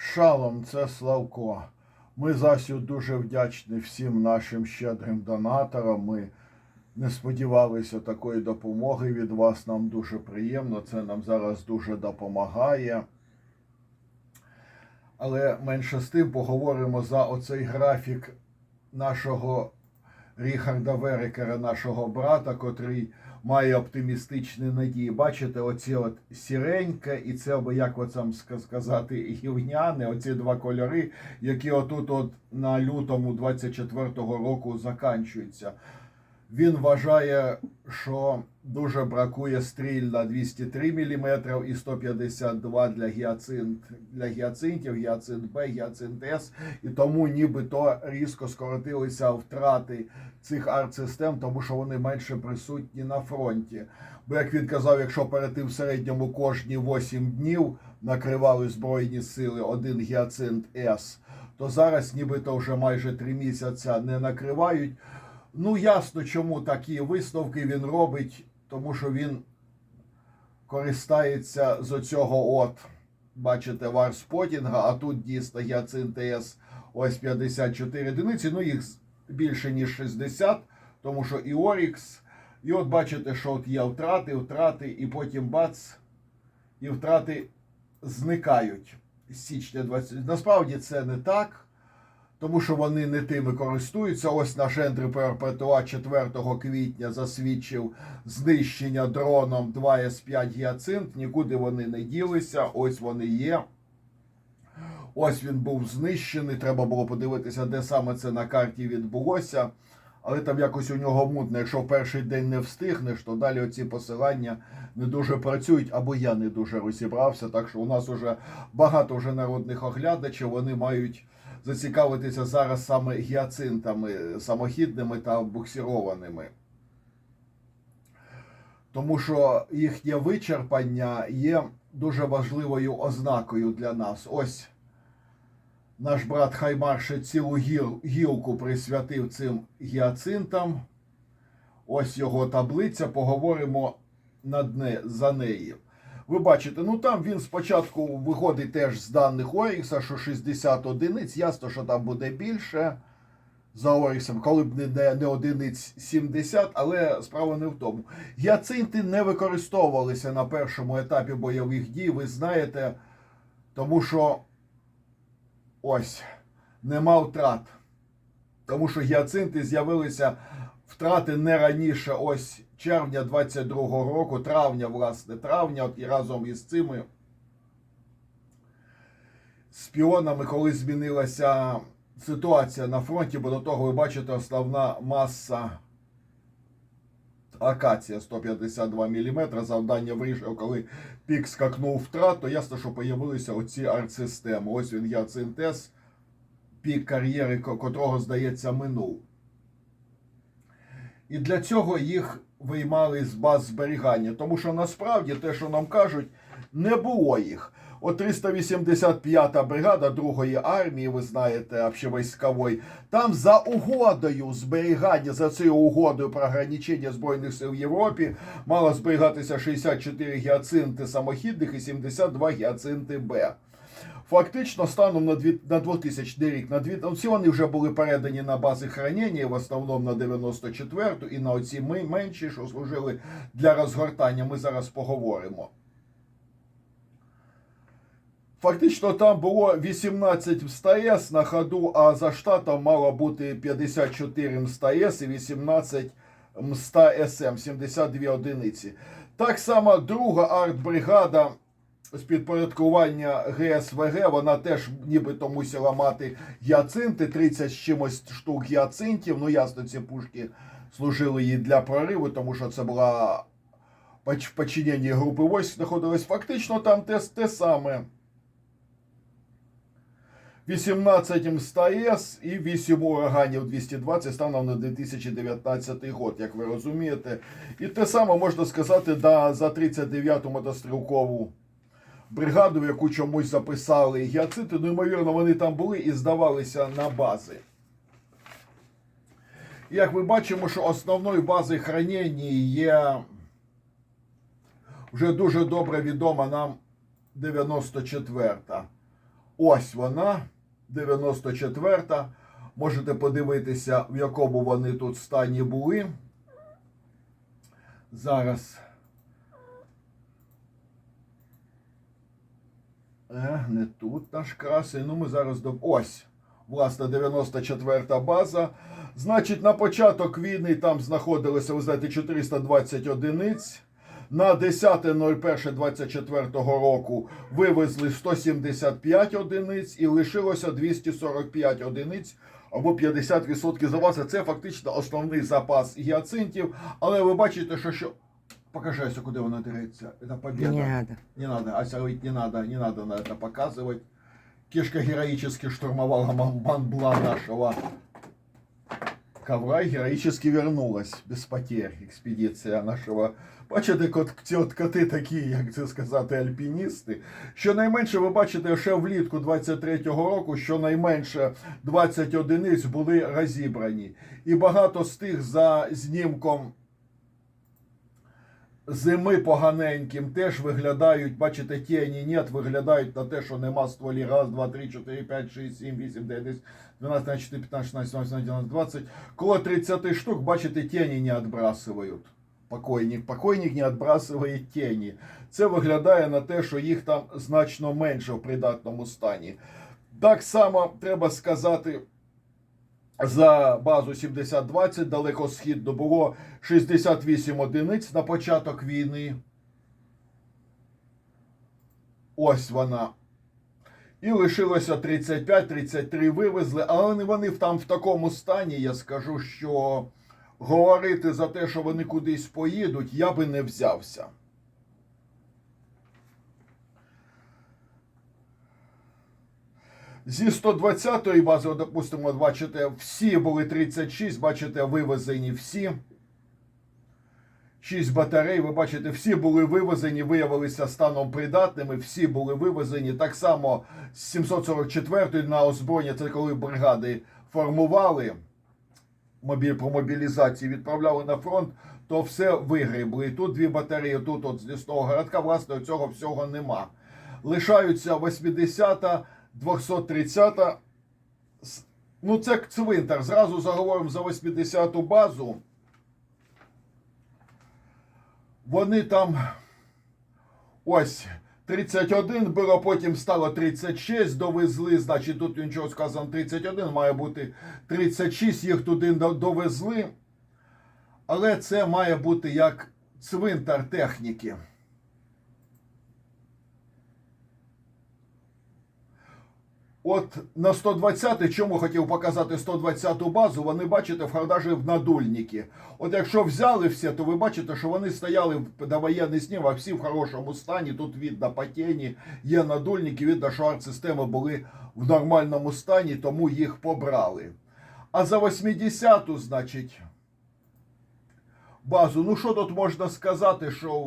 Шалом, це Славко. Ми Засю дуже вдячні всім нашим щедрим донаторам. Ми не сподівалися такої допомоги від вас. Нам дуже приємно. Це нам зараз дуже допомагає. Але менше з тим поговоримо за оцей графік нашого Ріхарда Верекера, нашого брата, котрий має оптимістичні надії. Бачите, оці от сіреньке, і це, або як от сказати, гівняне, оці два кольори, які отут от на лютому 24-го року заканчуються. Він вважає, що дуже бракує стріль на 203 мм і 152 для гіацинт для гіацинтів, гіацинт Б, гіацинт С, і тому нібито різко скоротилися втрати цих арт-систем, тому що вони менше присутні на фронті. Бо як він казав, якщо перейти в середньому кожні 8 днів накривали збройні сили один гіацинт С, то зараз нібито вже майже 3 місяця не накривають. Ну, ясно, чому такі висновки він робить, тому що він користається з оцього от, бачите, варспотінга, а тут дійсно гіацинт С ось 54 одиниці, ну їх більше, ніж 60, тому що і Орікс, і от бачите, що от є втрати, втрати, і потім бац, і втрати зникають з січня 20. Насправді це не так тому що вони не тими користуються. Ось наш Ендрю ПРПТОА 4 квітня засвідчив знищення дроном 2 С5 гіацинт. Нікуди вони не ділися. Ось вони є. Ось він був знищений. Треба було подивитися, де саме це на карті відбулося. Але там якось у нього мутно. Якщо в перший день не встигнеш, то далі оці посилання не дуже працюють, або я не дуже розібрався. Так що у нас вже багато вже народних оглядачів. Вони мають зацікавитися зараз саме гіацинтами самохідними та буксированими. Тому що їхнє вичерпання є дуже важливою ознакою для нас. Ось наш брат Хаймарше цілу гіл, гілку присвятив цим гіацинтам. Ось його таблиця. Поговоримо над не, за нею. Ви бачите, ну там він спочатку виходить теж з даних Орікса, що 60 одиниць. Ясно, що там буде більше за Оріксом, коли б не, не, не одиниць 70, але справа не в тому. Гіацинти не використовувалися на першому етапі бойових дій, ви знаєте, тому що ось нема втрат. Тому що гіацинти з'явилися втрати не раніше ось червня 22-го року, травня, власне, травня, от і разом із цими спіонами, коли змінилася ситуація на фронті, бо до того ви бачите основна маса акація 152 мм, завдання вийшло, коли пік скакнув втрат, то ясно, що появилися оці арт-системи. Ось він Яцинтес, пік кар'єри, котрого, здається, минув. І для цього їх виймали з баз зберігання. Тому що насправді те, що нам кажуть, не було їх. От 385-та бригада Другої армії, ви знаєте, общевійськової, там за угодою зберігання, за цією угодою про ограничення Збройних сил в Європі, мало зберігатися 64 гіацинти самохідних і 72 гіацинти Б. Фактично, станом на, дві, на 2000 рік, на дві, ну, всі вони вже були передані на бази хранення, в основному на 94-ту і на оці ми- менші, що служили для розгортання. Ми зараз поговоримо. Фактично там було 18 МСТС на ходу, а за штатом мало бути 54 МСТС і 18 МСТА СМ, 72 одиниці. Так само друга артбригада з підпорядкування ГСВГ, вона теж нібито мусила мати гіацинти, 30 з чимось штук гіацинтів. Ну, ясно, ці пушки служили їй для прориву, тому що це була поч- подчинення групи войск знаходилось. Фактично там те, те саме. 18 МСТС і 8 ураганів 220 станом на 2019 год, як ви розумієте. І те саме можна сказати да, за 39-ту мотострілкову бригаду, яку чомусь записали гіацинти. Ну, ймовірно, вони там були і здавалися на бази. Як ми бачимо, що основною базою хранення є вже дуже добре відома нам 94-та. Ось вона, 94-та. Можете подивитися, в якому вони тут стані були. Зараз. Е, не тут наш красень. Ну, ми зараз до. Ось. Власне, 94-та база. Значить, на початок війни там знаходилося, ви знаєте, 420 одиниць. На 10.01.24 року вивезли 175 одиниць і лишилося 245 одиниць або 50% запасу. Це фактично основний запас гіацинтів. Але ви бачите, що що. Покажи, Ася, куди вона дереться. Це победа. Не надо. Не надо, Ася говорит, не надо, не надо на это показывать. Кишка героически штурмовала Монблан нашего ковра героически вернулась без потерь. Експедиція нашого. Бачите, от коти такі, як це сказати, альпіністи. Щонайменше ви бачите, ще влітку 23-го року, щонайменше 20 одиниць були розібрані. І багато з тих за знімком зими поганеньким теж виглядають, бачите, тіні нет, виглядають на те, що нема стволі. Раз, два, три, чотири, п'ять, шість, сім, вісім, дев'ять, десять, 12, 13, 14, 15, 16, 17, 18, 20. Коло 30 штук, бачите, тіні не відбрасують. Покойник, покойник не відбрасує тіні. Це виглядає на те, що їх там значно менше в придатному стані. Так само треба сказати. За базу 7020 далекосхідно було 68 одиниць на початок війни. Ось вона. І лишилося 35-33 вивезли, але вони- там в такому стані, я скажу, що говорити за те, що вони кудись поїдуть, я би не взявся. Зі 120-ї бази, допустимо, бачите, всі були 36, бачите, вивезені всі. 6 батарей, ви бачите, всі були вивезені, виявилися станом придатними, всі були вивезені. Так само з 744-ї на озброєння, це коли бригади формували мобіль, про мобілізацію, відправляли на фронт, то все вигрібли. І тут дві батареї, тут от з лісного городка, власне, цього всього нема. Лишаються 80-та, 230-та. Ну, це цвинтар. Зразу заговоримо за 80-ту базу. Вони там ось 31 було, потім стало 36, довезли. Значить, тут нічого сказано 31, має бути 36, їх туди довезли. Але це має бути як цвинтар техніки. От на 120 чому хотів показати 120-ту базу, вони бачите в хардажі в надульники. От якщо взяли все, то ви бачите, що вони стояли в довоєнний снів, а всі в хорошому стані. Тут видно по тіні, є надульники, видно, що арт-системи були в нормальному стані, тому їх побрали. А за 80-ту, значить, базу, ну що тут можна сказати, що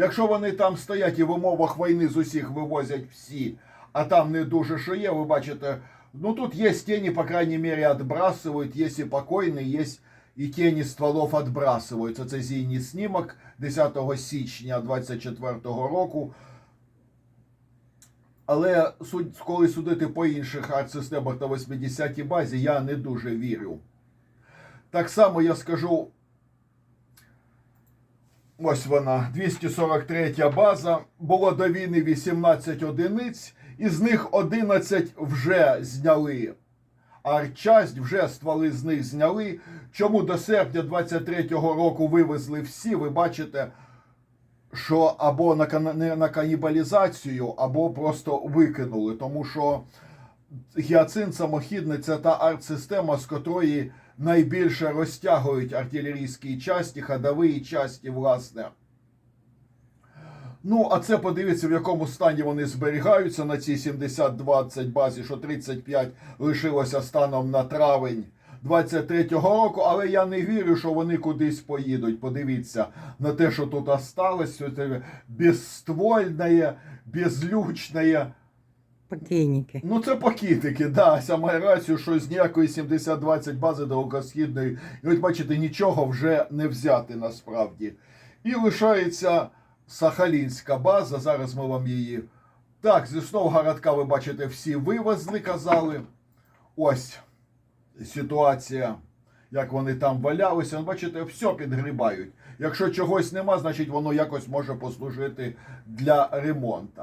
Якщо вони там стоять і в умовах війни з усіх вивозять всі, а там не дуже що є, ви бачите, ну тут є тіні, по крайней мере, відбрасують, є і покойні, є і тіні стволов відбрасуються. Це зійний снімок 10 січня 24 року. Але коли судити по інших арт-системах на 80-й базі, я не дуже вірю. Так само я скажу Ось вона, 243 база. Було до війни 18 одиниць, із них 11 вже зняли. Арчасть вже стволи з них зняли. Чому до серпня 23-го року вивезли всі? Ви бачите, що або на, не на канібалізацію, або просто викинули. Тому що гіацин самохідний це та арт-система, з котрої найбільше розтягують артилерійські часті, ходові часті, власне. Ну, а це подивіться, в якому стані вони зберігаються на цій 70-20 базі, що 35 лишилося станом на травень 23-го року, але я не вірю, що вони кудись поїдуть. Подивіться на те, що тут осталось, це безствольне, безлючне. Покійники. Ну, це пакітики, да, ся має рацію, що з ніякої 70-20 бази далекосхідної, і от бачите, нічого вже не взяти насправді. І лишається Сахалінська база. Зараз ми вам її Так, зі Сновгородка ви бачите, всі вивезли, казали. Ось ситуація, як вони там валялися. Бачите, все підгрібають. Якщо чогось нема, значить воно якось може послужити для ремонту.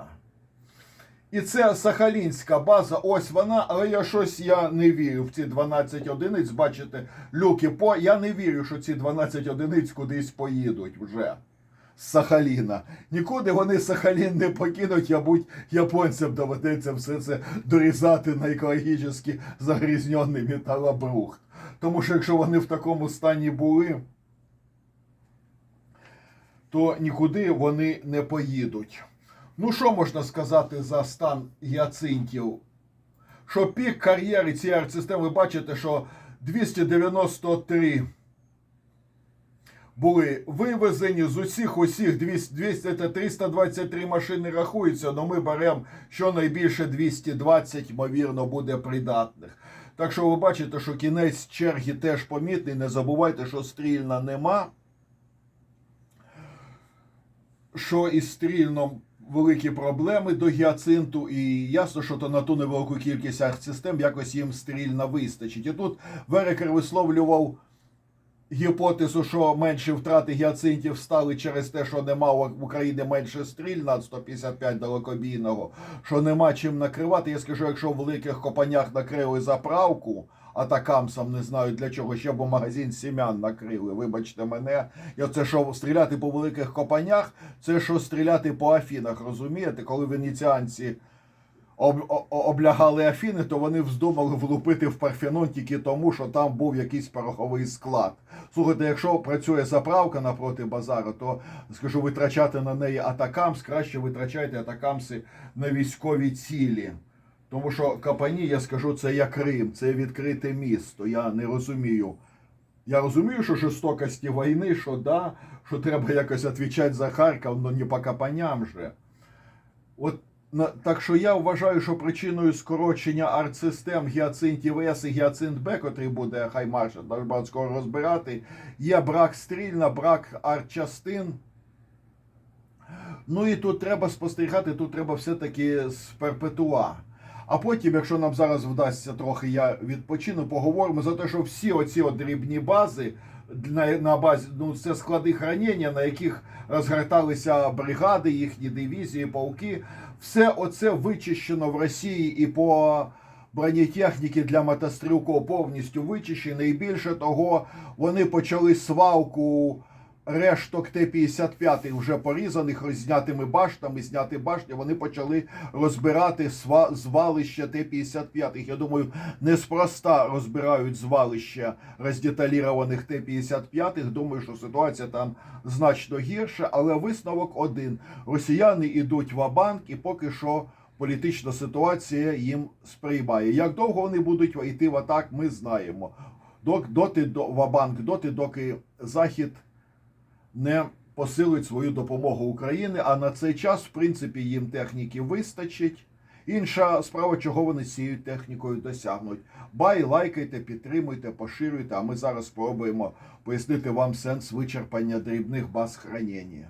І це Сахалінська база, ось вона, але я щось я не вірю в ці 12 одиниць. Бачите, люки по. Я не вірю, що ці 12 одиниць кудись поїдуть вже з Сахаліна. Нікуди вони Сахалін не покинуть, я будь японцям доведеться все це дорізати на екологічно загрізнений металобрухт. Тому що якщо вони в такому стані були, то нікуди вони не поїдуть. Ну, що можна сказати за стан гіацинтів? Що пік кар'єри цієї арт-системи, ви бачите, що 293 були вивезені з усіх усіх 200, 200 це 323 машини рахуються, але ми беремо щонайбільше 220, ймовірно, буде придатних. Так що ви бачите, що кінець черги теж помітний. Не забувайте, що стрільна нема. Що із стрільном великі проблеми до гіацинту, і ясно, що то на ту невелику кількість арт-систем якось їм стрільно вистачить. І тут Верекер висловлював гіпотезу, що менші втрати гіацинтів стали через те, що нема в Україні менше стріль над 155 далекобійного, що нема чим накривати. Я скажу, якщо в великих копанях накрили заправку, атакамсам не знаю для чого, ще б магазин сім'ян накрили. Вибачте мене. І це що стріляти по великих копанях, це що стріляти по Афінах, розумієте? Коли венеціанці об, облягали Афіни, то вони вздумали влупити в Парфенон тільки тому, що там був якийсь пороховий склад. Слухайте, якщо працює заправка напроти базару, то скажу, витрачати на неї атакамс, краще витрачайте атакамси на військові цілі. Тому що Капані, я скажу, це як Крим, це відкрите місто. Я не розумію. Я розумію, що жорстокості війни, що да, що треба якось відповідати за Харків, але не по Капаням же. От на, так що я вважаю, що причиною скорочення арт-систем гіацинтів С і гіацинт Б, котрий буде хай маршал Дажбан скоро розбирати, є брак стрільна, брак арт-частин. Ну і тут треба спостерігати, тут треба все-таки з перпетуа. А потім, якщо нам зараз вдасться трохи, я відпочину, поговоримо за те, що всі оці от дрібні бази на, на базі, ну це склади хранення, на яких розгорталися бригади, їхні дивізії, полки. Все оце вичищено в Росії і по бронетехніки для мотострілков повністю вичищено. І більше того, вони почали свалку решток Т-55 вже порізаних, знятими баштами, зняти башні, вони почали розбирати звалище Т-55. Я думаю, неспроста розбирають звалище роздеталірованих Т-55. Думаю, що ситуація там значно гірша, але висновок один. Росіяни йдуть в банк і поки що політична ситуація їм сприймає. Як довго вони будуть йти в атак, ми знаємо. Доти до Вабанк, доти, доки Захід не посилить свою допомогу Україні, а на цей час, в принципі, їм техніки вистачить. Інша справа, чого вони з цією технікою досягнуть. Бай, лайкайте, підтримуйте, поширюйте. А ми зараз спробуємо пояснити вам сенс вичерпання дрібних баз хранення.